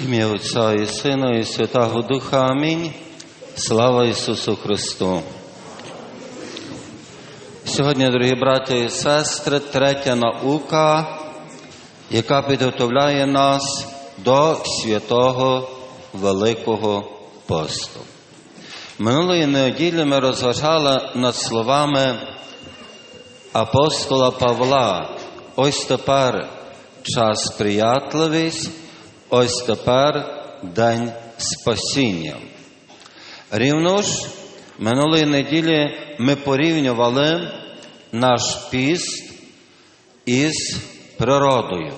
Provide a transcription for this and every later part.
Ім'я Отця і Сина, і Святого Духа. Амінь. Слава Ісусу Христу. Сьогодні, дорогі браті і сестри, третя наука, яка підготовляє нас до святого Великого посту. Минулої неділі ми розважали над словами апостола Павла. Ось тепер час приятливість, ось тепер день спасіння. Рівно ж, минулої неділі ми порівнювали наш піст із природою.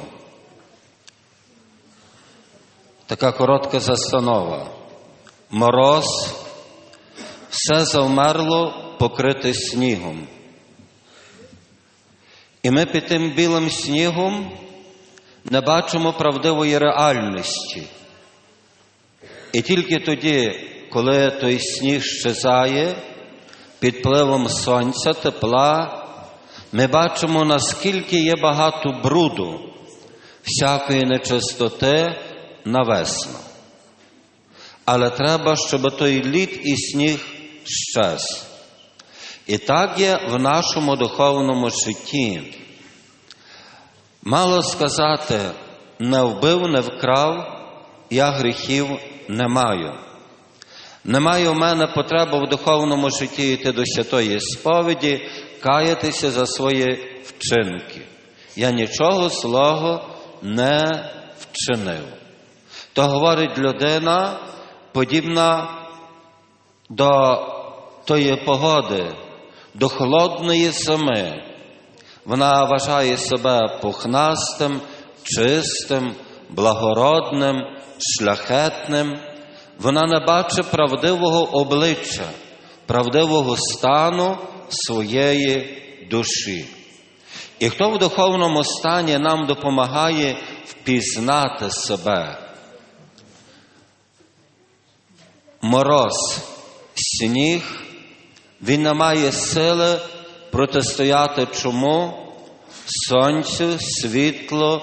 Така коротка застанова. Мороз, все завмерло покрите снігом. І ми під тим білим снігом не бачимо правдивої реальності. І тільки тоді, коли той сніг щезає під пливом сонця, тепла, ми бачимо, наскільки є багато бруду, всякої нечистоти на весну. Але треба, щоб той лід і сніг щез. І так є в нашому духовному житті. Мало сказати, не вбив, не вкрав, я гріхів не маю. Не маю в мене потреби в духовному житті йти до святої сповіді, каятися за свої вчинки. Я нічого злого не вчинив. То говорить людина, подібна до тої погоди, до холодної зими. Вона вважає себе пухнастим, чистим, благородним, шляхетним. Вона не бачить правдивого обличчя, правдивого стану своєї душі. І хто в духовному стані нам допомагає впізнати себе? Мороз, сніг, він не має сили протистояти чому? Сонцю, світло,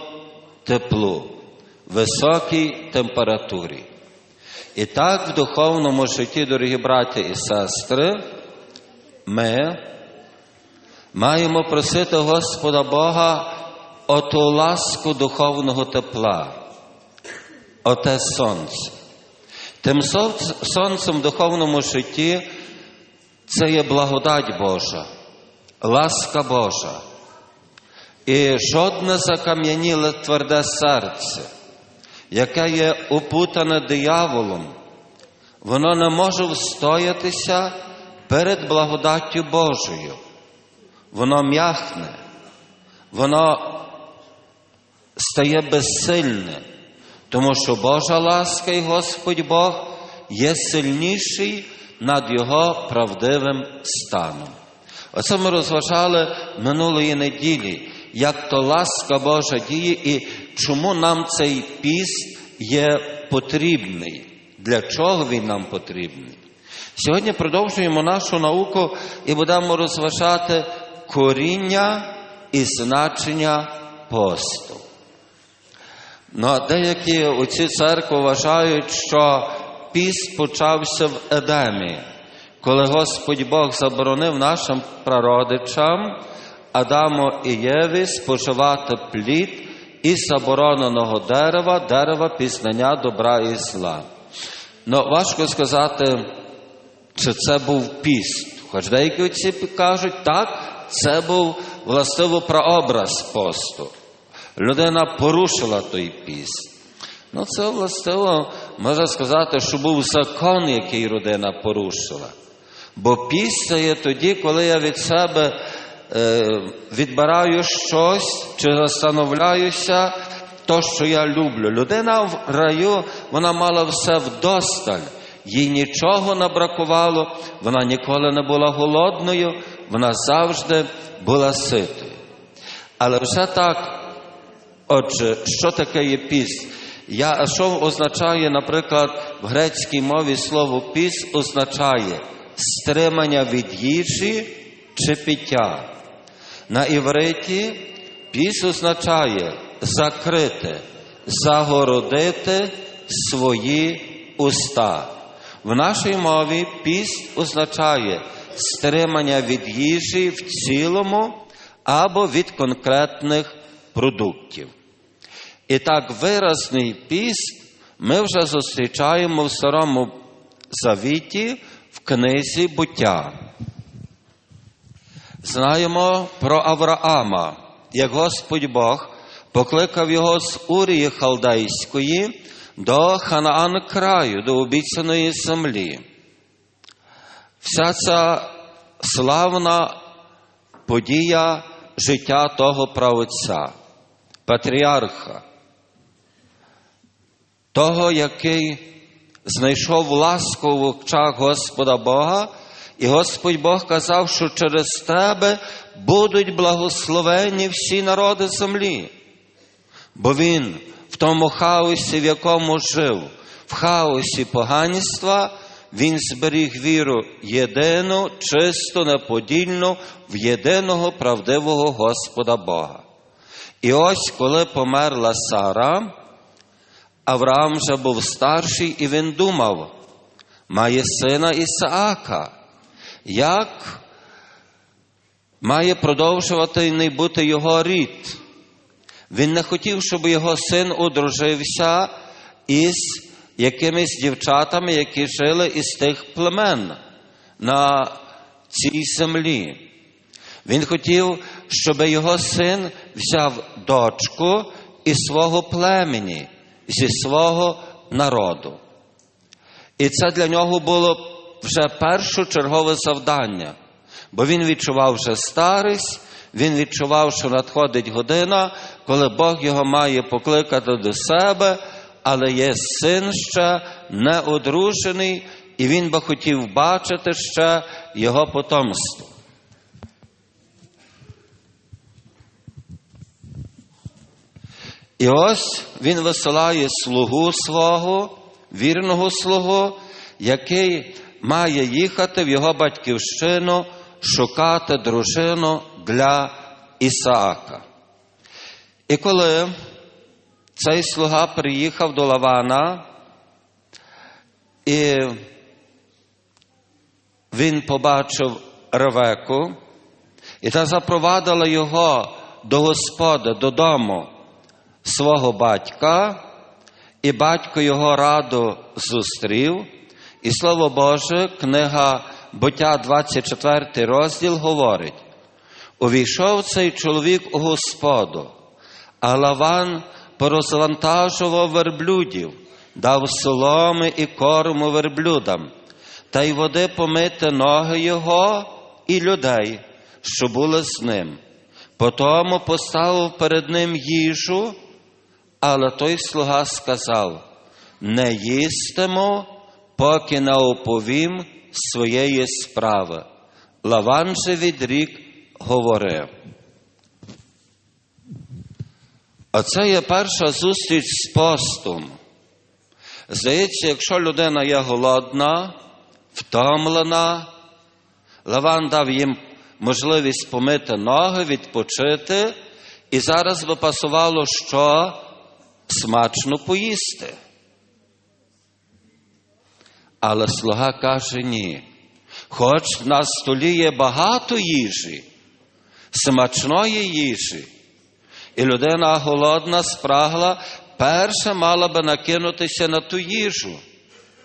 теплу, високій температурі. І так в духовному житті, дорогі браті і сестри, ми маємо просити Господа Бога оту ласку духовного тепла, оте сонце. Тим сонцем в духовному житті це є благодать Божа, ласка Божа. І жодне закам'яніле тверде серце, яке є опутане дияволом, воно не може встоятися перед благодаттю Божою. Воно м'яхне, воно стає безсильне, тому що Божа ласка і Господь Бог є сильніший над Його правдивим станом. Оце ми розважали минулої неділі, як то ласка Божа діє і чому нам цей піст є потрібний, для чого він нам потрібний. Сьогодні продовжуємо нашу науку і будемо розважати коріння і значення посту. Ну, деякі оці церкви вважають, що піст почався в Едемі, коли Господь Бог заборонив нашим прародичам Адаму і Єві споживати плід із забороненого дерева, дерева пізнання добра і зла. Ну, важко сказати, чи це був піст. Хоч деякі отці кажуть, так, це був властиво прообраз посту. Людина порушила той піст. Ну, це властиво, можна сказати, що був закон, який людина порушила. Бо піст це є тоді, коли я від себе е, відбираю щось чи застановляюся, то, що я люблю. Людина в раю, вона мала все вдосталь, їй нічого не бракувало, вона ніколи не була голодною, вона завжди була ситою. Але вже так, отже, що таке є піст? Я, Що означає, наприклад, в грецькій мові слово піс означає стримання від їжі чи пиття. На івриті піс означає закрити, загородити свої уста. В нашій мові піст означає стримання від їжі в цілому або від конкретних продуктів. І так виразний піст ми вже зустрічаємо в Старому Завіті в книзі буття. Знаємо про Авраама, як Господь Бог покликав його з Урії Халдейської до Ханаан краю, до обіцяної землі. Вся ця славна подія життя того правоця, патріарха, того, який знайшов ласку в очах Господа Бога, і Господь Бог казав, що через тебе будуть благословені всі народи землі. Бо він в тому хаосі, в якому жив, в хаосі поганства, він зберіг віру єдину, чисту, неподільну в єдиного правдивого Господа Бога. І ось, коли померла Сара, Авраам вже був старший, і він думав, має сина Ісаака, як має продовжувати і бути його рід. Він не хотів, щоб його син одружився із якимись дівчатами, які жили із тих племен на цій землі. Він хотів, щоб його син взяв дочку із свого племені, зі свого народу. І це для нього було вже першочергове завдання, бо він відчував вже старість, він відчував, що надходить година, коли Бог його має покликати до себе, але є син ще не одружений, і він би хотів бачити ще його потомство. І ось він висилає слугу свого, вірного слугу, який має їхати в його батьківщину шукати дружину для Ісаака. І коли цей слуга приїхав до Лавана, і він побачив Ревеку, і та запровадила його до Господа додому свого батька, і батько його раду зустрів. І слово Боже, книга Буття, 24 розділ говорить: увійшов цей чоловік у Господу, а Лаван порозвантажував верблюдів, дав соломи і корму верблюдам, та й води помити ноги його і людей, що були з ним. Потому поставив перед ним їжу, але той слуга сказав: не їстимо, поки не оповім своєї справи. Лаван же відрік говорив. Оце є перша зустріч з постом. Здається, якщо людина є голодна, втомлена, Лаван дав їм можливість помити ноги, відпочити, і зараз би пасувало що смачно поїсти. Але слуга каже ні. Хоч на столі є багато їжі, смачної їжі, і людина голодна, спрагла, перша мала би накинутися на ту їжу.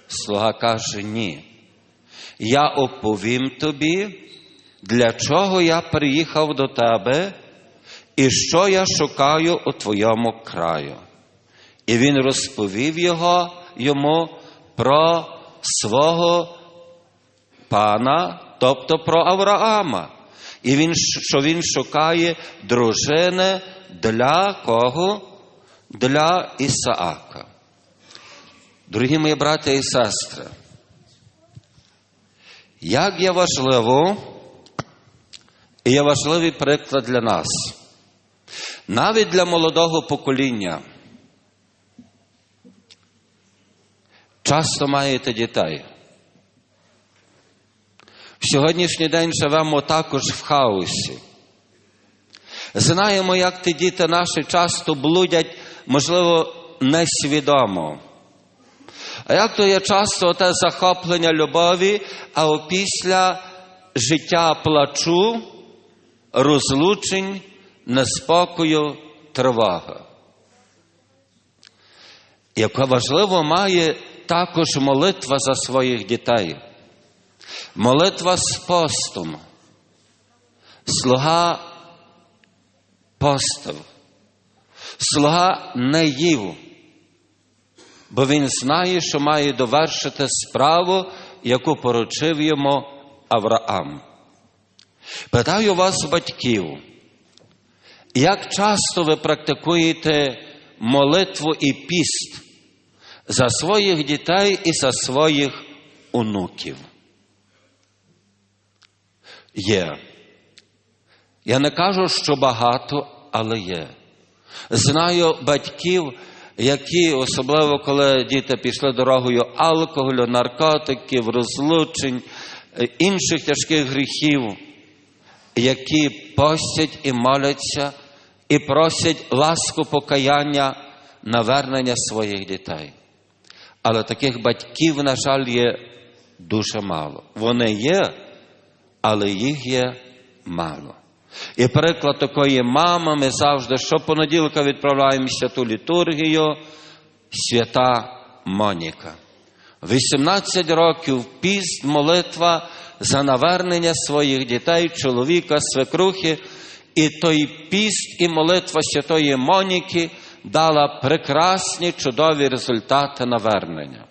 Слуга каже ні. Я оповім тобі, для чого я приїхав до тебе і що я шукаю у твоєму краю. І він розповів його, йому про свого пана, тобто про Авраама. І він, що він шукає дружини для кого? Для Ісаака. Дорогі мої брати і сестри, як є важливо, і є важливий приклад для нас, навіть для молодого покоління. Часто маєте дітей. В сьогоднішній день живемо також в хаосі. Знаємо, як ті діти наші часто блудять, можливо, несвідомо. А як то є часто те захоплення любові, а опісля життя плачу, розлучень, неспокою, тривога. Яка важливо має також молитва за своїх дітей. Молитва з постом. Слуга постив. Слуга не їв, бо він знає, що має довершити справу, яку поручив йому Авраам. Питаю вас, батьків, як часто ви практикуєте молитву і піст за своїх дітей і за своїх онуків? Є. Я не кажу, що багато, але є. Знаю батьків, які, особливо коли діти пішли дорогою алкоголю, наркотиків, розлучень, інших тяжких гріхів, які постять і моляться, і просять ласку покаяння навернення своїх дітей. Але таких батьків, на жаль, є дуже мало. Вони є, але їх є мало. І приклад такої мами, ми завжди щопонеділка відправляємо святу літургію, свята Моніка. 18 років піст, молитва за навернення своїх дітей, чоловіка, свекрухи, і той піст і молитва святої Моніки дала прекрасні, чудові результати навернення.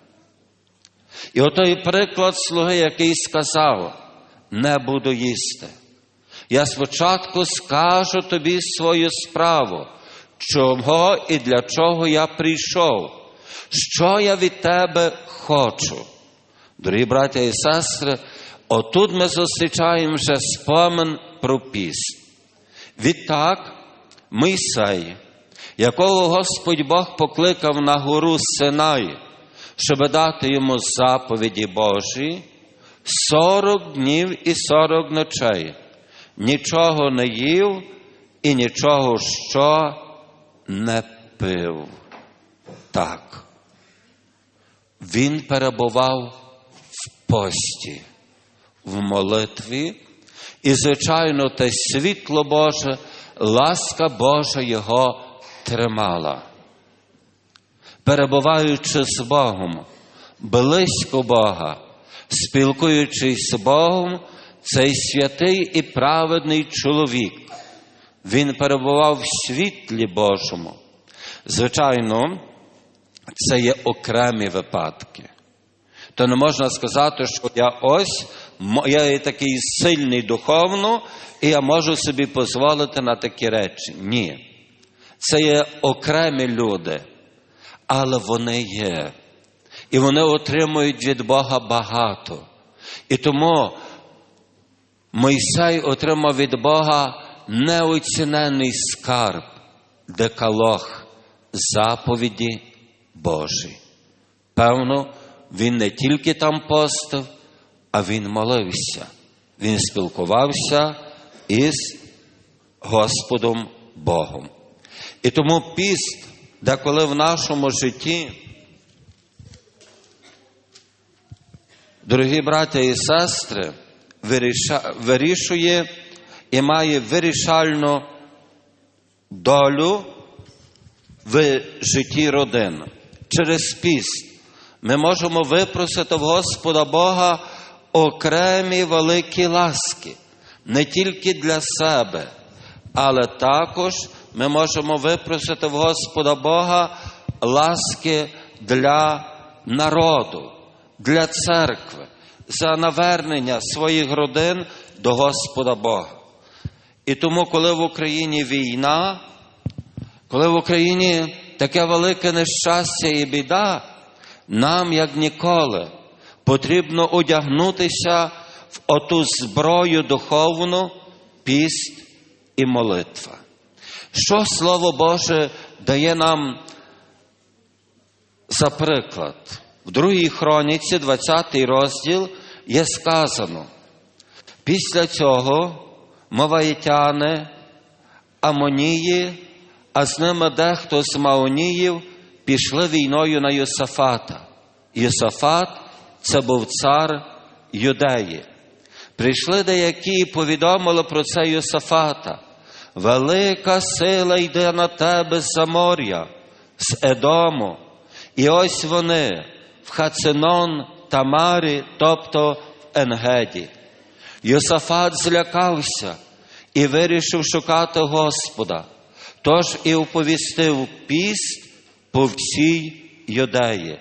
І отой приклад слуги, який сказав, не буду їсти. Я спочатку скажу тобі свою справу, чого і для чого я прийшов, що я від тебе хочу. Дорогі браття і сестри, отут ми зустрічаємо вже спомин про піст. Відтак, Мойсей, якого Господь Бог покликав на гору Синай, щоб дати йому заповіді Божі, сорок днів і сорок ночей нічого не їв і нічого що не пив. Так. Він перебував в пості, в молитві, і, звичайно, те світло Боже, ласка Божа його тримала. Перебуваючи з Богом, близько Бога, спілкуючись з Богом, цей святий і праведний чоловік, він перебував в світлі Божому. Звичайно, це є окремі випадки. То не можна сказати, що я ось, я є такий сильний духовно, і я можу собі дозволити на такі речі. Ні. Це є окремі люди, але вони є. І вони отримують від Бога багато. І тому Мойсей отримав від Бога неоцінений скарб, декалог, заповіді Божі. Певно, він не тільки там постив, а він молився. Він спілкувався із Господом Богом. І тому піст, деколи в нашому житті, дорогі браття і сестри, вирішує і має вирішальну долю в житті родин. Через піст ми можемо випросити в Господа Бога окремі великі ласки, не тільки для себе, але також ми можемо випросити в Господа Бога ласки для народу, для церкви за навернення своїх родин до Господа Бога. І тому, коли в Україні війна, коли в Україні таке велике нещастя і біда, нам, як ніколи, потрібно одягнутися в оту зброю духовну, піст і молитва. Що Слово Боже дає нам за приклад? В другій хроніці, 20 розділ, є сказано. Після цього моваїтяни, Амонії, а з ними дехто з Маоніїв пішли війною на Йосафата, Єсафат це був цар Юдеї. Прийшли деякі і повідомили про це Йосафата. Велика сила йде на тебе з моря, з Едому. І ось вони в Хаценон Тамарі, тобто в Енгеді. Йосафат злякався і вирішив шукати Господа. Тож і оповістив піст по всій юдеї.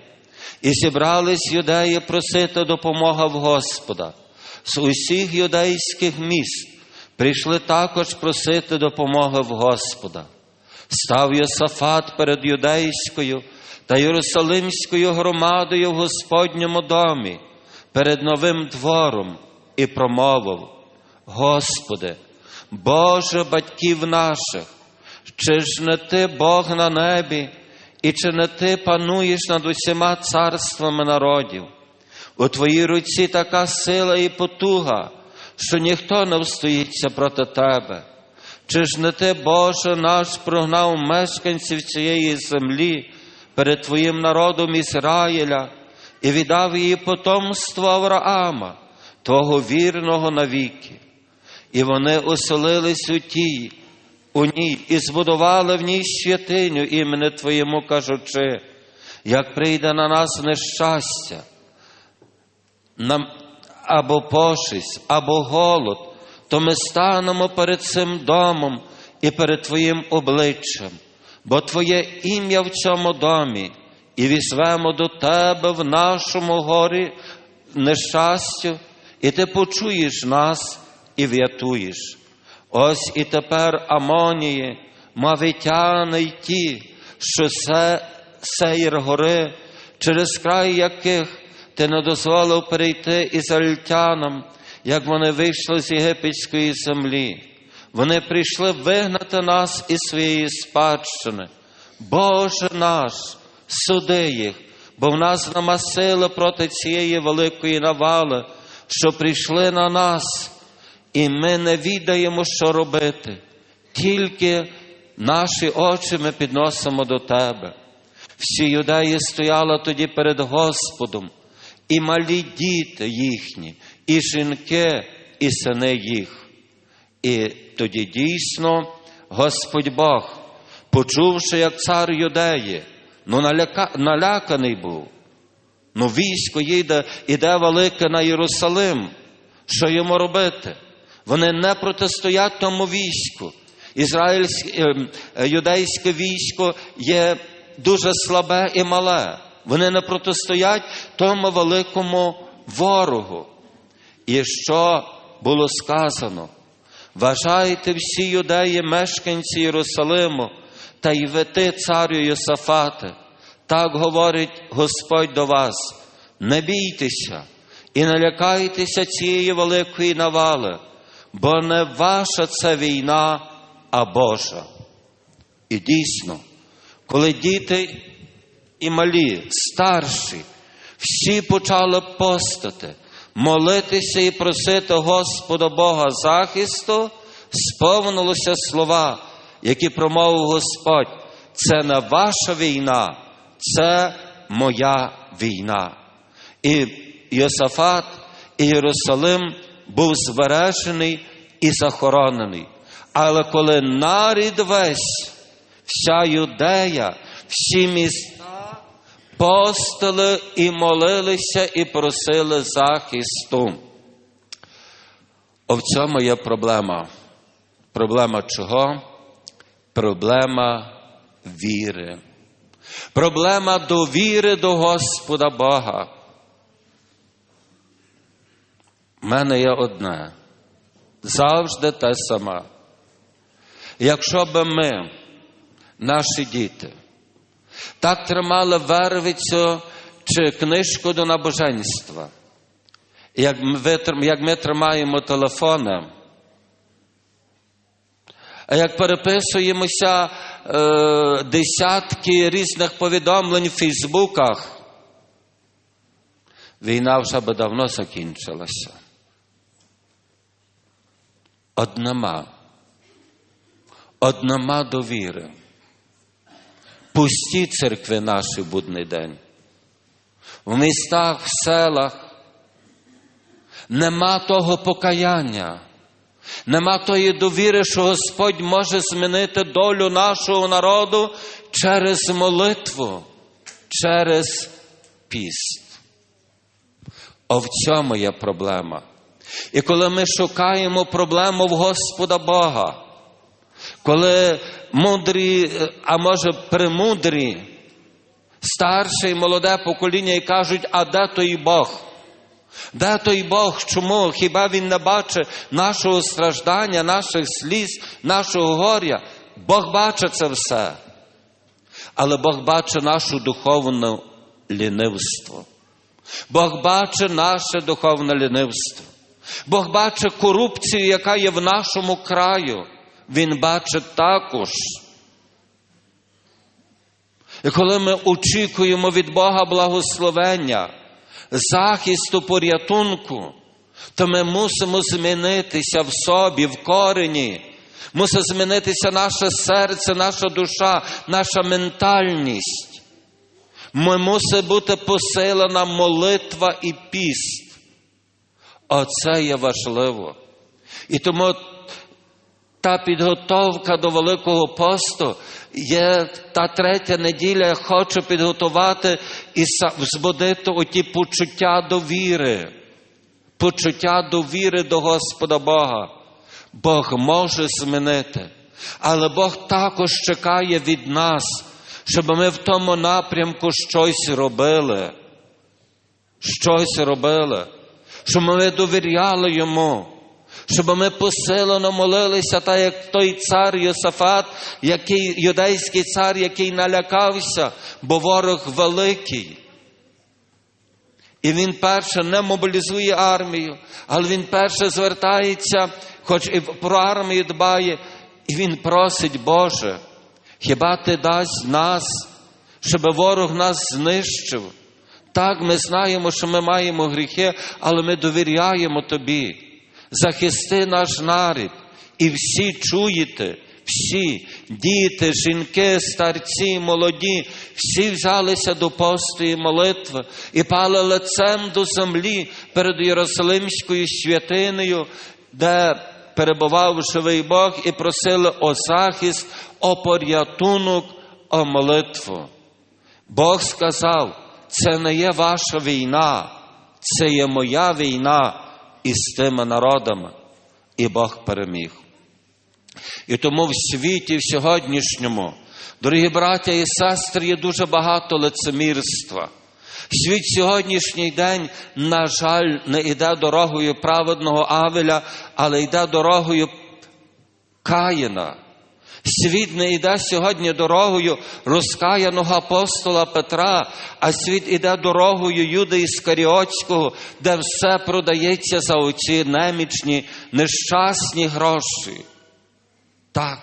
І зібрались юдеї просити допомоги в Господа. З усіх юдейських міст прийшли також просити допомоги в Господа. Став Йосафат перед юдейською та Єрусалимською громадою в Господньому домі, перед новим двором і промовив: Господи, Боже батьків наших, чи ж не ти Бог на небі, і чи не ти пануєш над усіма царствами народів? У твоїй руці така сила і потуга, що ніхто не встоїться проти тебе. Чи ж не ти, Боже наш, прогнав мешканців цієї землі перед Твоїм народом Ізраїля і віддав її потомство Авраама, Твого вірного навіки? І вони оселились у тій, у ній і збудували в ній святиню імені Твоєму, кажучи, як прийде на нас нещастя, нам або пошість, або голод, то ми станемо перед цим домом і перед Твоїм обличчям, бо Твоє ім'я в цьому домі, і візвемо до Тебе в нашому горі нещастю, і Ти почуєш нас і врятуєш. Ось і тепер Амонії, мавитяни й ті, що се, сеїр гори, через край яких ти не дозволив перейти ізраїльтянам, як вони вийшли з єгипетської землі. Вони прийшли вигнати нас із своєї спадщини. Боже наш, суди їх, бо в нас нема сили проти цієї великої навали, що прийшли на нас, і ми не відаємо, що робити. Тільки наші очі ми підносимо до Тебе. Всі юдеї стояли тоді перед Господом, і малі діти їхні, і жінки, і сини їх. І тоді дійсно Господь Бог, почувши, як цар юдеї, ну наляка, наляканий був. Ну, військо їде, іде велике на Єрусалим. Що йому робити? Вони не протистоять тому війську. Ізраїльське е, юдейське військо є дуже слабе і мале. Вони не протистоять тому великому ворогу. І що було сказано? Вважайте всі юдеї, мешканці Єрусалиму, та й ви ти, царю Йосафате, так говорить Господь до вас: не бійтеся і не лякайтеся цієї великої навали, бо не ваша це війна, а Божа. І дійсно, коли діти і малі, старші, всі почали постати, молитися і просити Господа Бога захисту, сповнилися слова, які промовив Господь. Це не ваша війна, це моя війна. І Йосафат і Єрусалим був збережений і захоронений. Але коли нарід весь, вся юдея, всі міста постили і молилися і просили захисту. О в цьому є проблема. Проблема чого? Проблема віри. Проблема довіри до Господа Бога. У мене є одне. Завжди те саме. Якщо би ми, наші діти, так тримали вервицю чи книжку до набоженства, як ми, як ми тримаємо телефони, а як переписуємося е, десятки різних повідомлень в Фейсбуках, війна вже би давно закінчилася. Однама, однама довіри. Пусті церкви наші в будний день. в містах, в селах. Нема того покаяння, нема тої довіри, що Господь може змінити долю нашого народу через молитву, через піст. О в цьому є проблема. І коли ми шукаємо проблему в Господа Бога, коли мудрі, а може премудрі, старше і молоде покоління і кажуть, а де той Бог? Де той Бог? Чому? Хіба Він не бачить нашого страждання, наших сліз, нашого горя? Бог бачить це все. Але Бог бачить нашу духовне лінивство. Бог бачить наше духовне лінивство. Бог бачить корупцію, яка є в нашому краю. Він бачить також. І коли ми очікуємо від Бога благословення, захисту, порятунку, то ми мусимо змінитися в собі, в корені. Мусить змінитися наше серце, наша душа, наша ментальність. Ми мусить бути посилена молитва і піст. Оце є важливо. І тому та підготовка до Великого посту є та третя неділя, я хочу підготувати і взбудити оті почуття довіри, почуття довіри до Господа Бога. Бог може змінити, але Бог також чекає від нас, щоб ми в тому напрямку щось робили. Щось робили, щоб ми довіряли Йому щоб ми посилено молилися, так як той цар Йосафат, який, юдейський цар, який налякався, бо ворог великий. І він перше не мобілізує армію, але він перше звертається, хоч і про армію дбає, і він просить, Боже, хіба ти дасть нас, щоб ворог нас знищив? Так, ми знаємо, що ми маємо гріхи, але ми довіряємо Тобі захисти наш нарід. І всі чуєте, всі діти, жінки, старці, молоді, всі взялися до посту і молитви і пали лицем до землі перед Єрусалимською святинею, де перебував живий Бог, і просили о захист, о порятунок, о молитву. Бог сказав, це не є ваша війна, це є моя війна із тими народами, і Бог переміг. І тому в світі, в сьогоднішньому, дорогі браття і сестри, є дуже багато лицемірства. Світ сьогоднішній день, на жаль, не йде дорогою праведного Авеля, але йде дорогою Каїна. Світ не йде сьогодні дорогою розкаяного апостола Петра, а світ іде дорогою Юда Іскаріотського, де все продається за оці немічні, нещасні гроші. Так.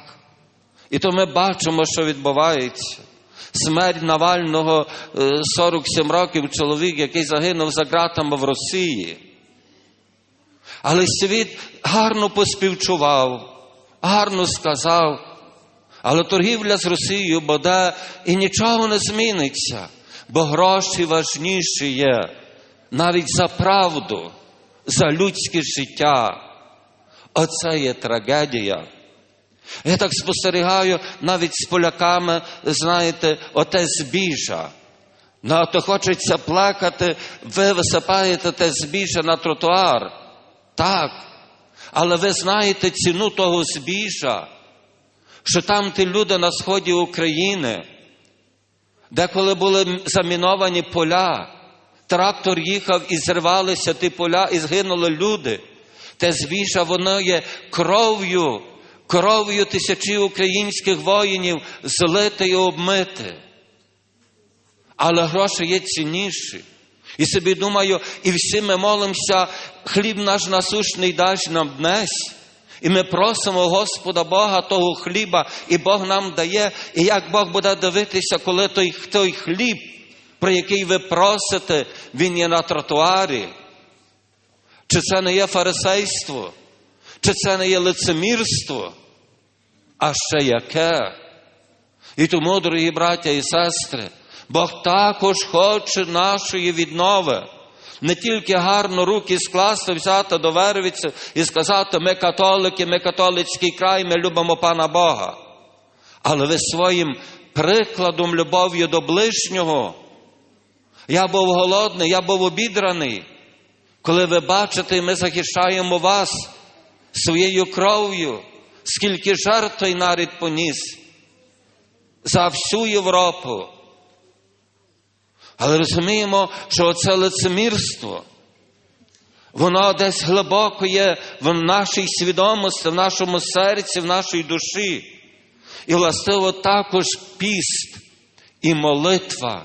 І то ми бачимо, що відбувається. Смерть Навального 47 років чоловік, який загинув за ґратами в Росії. Але світ гарно поспівчував, гарно сказав. Але торгівля з Росією буде і нічого не зміниться, бо гроші важніші є навіть за правду, за людське життя. Оце є трагедія. Я так спостерігаю навіть з поляками, знаєте, оте збіжа. Ну, то хочеться плакати, ви висипаєте те збіжа на тротуар. Так. Але ви знаєте ціну того збіжа що там ті люди на сході України, де коли були заміновані поля, трактор їхав і зривалися ті поля, і згинули люди. Те збіжа, воно є кров'ю, кров'ю тисячі українських воїнів злите і обмите. Але гроші є цінніші. І собі думаю, і всі ми молимося, хліб наш насущний дай нам днесь. І ми просимо Господа Бога того хліба, і Бог нам дає, і як Бог буде дивитися, коли той, той хліб, про який ви просите, він є на тротуарі. Чи це не є фарисейство? Чи це не є лицемірство? А ще яке? І тому, дорогі браття і сестри, Бог також хоче нашої віднови. Не тільки гарно руки скласти, взяти до вервиці і сказати, ми католики, ми католицький край, ми любимо Пана Бога. Але ви своїм прикладом, любов'ю до ближнього. Я був голодний, я був обідраний. Коли ви бачите, ми захищаємо вас своєю кров'ю, скільки жертв той нарід поніс за всю Європу. Але розуміємо, що це лицемірство, воно десь глибоко є в нашій свідомості, в нашому серці, в нашій душі. І властиво також піст і молитва,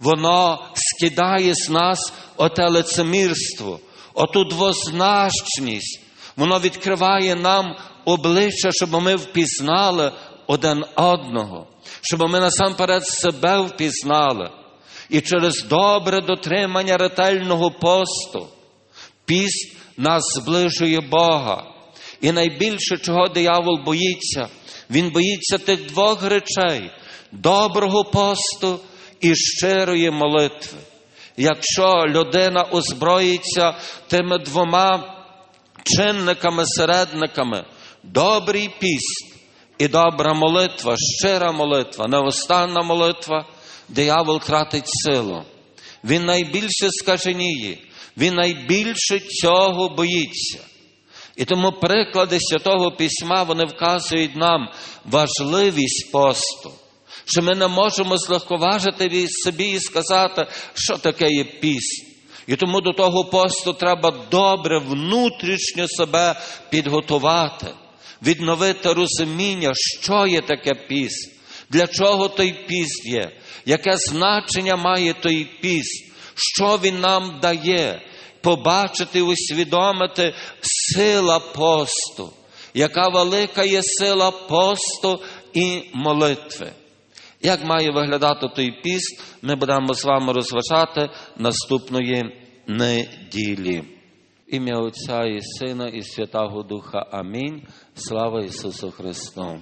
воно скидає з нас оте лицемірство, оту двозначність. Воно відкриває нам обличчя, щоб ми впізнали один одного, щоб ми насамперед себе впізнали. І через добре дотримання ретельного посту піст нас зближує Бога. І найбільше, чого диявол боїться, він боїться тих двох речей доброго посту і щирої молитви. Якщо людина озброїться тими двома чинниками, середниками, добрий піст і добра молитва, щира молитва, неостанна молитва, диявол тратить силу. Він найбільше скаженіє, він найбільше цього боїться. І тому приклади Святого Письма вони вказують нам важливість посту, що ми не можемо злегковажити собі і сказати, що таке є піст. І тому до того посту треба добре внутрішньо себе підготувати, відновити розуміння, що є таке піст, для чого той піст є, яке значення має той піст, що він нам дає, побачити, усвідомити сила посту, яка велика є сила посту і молитви. Як має виглядати той піст, ми будемо з вами розважати наступної неділі. Ім'я Отця і Сина, і Святого Духа. Амінь. Слава Ісусу Христу!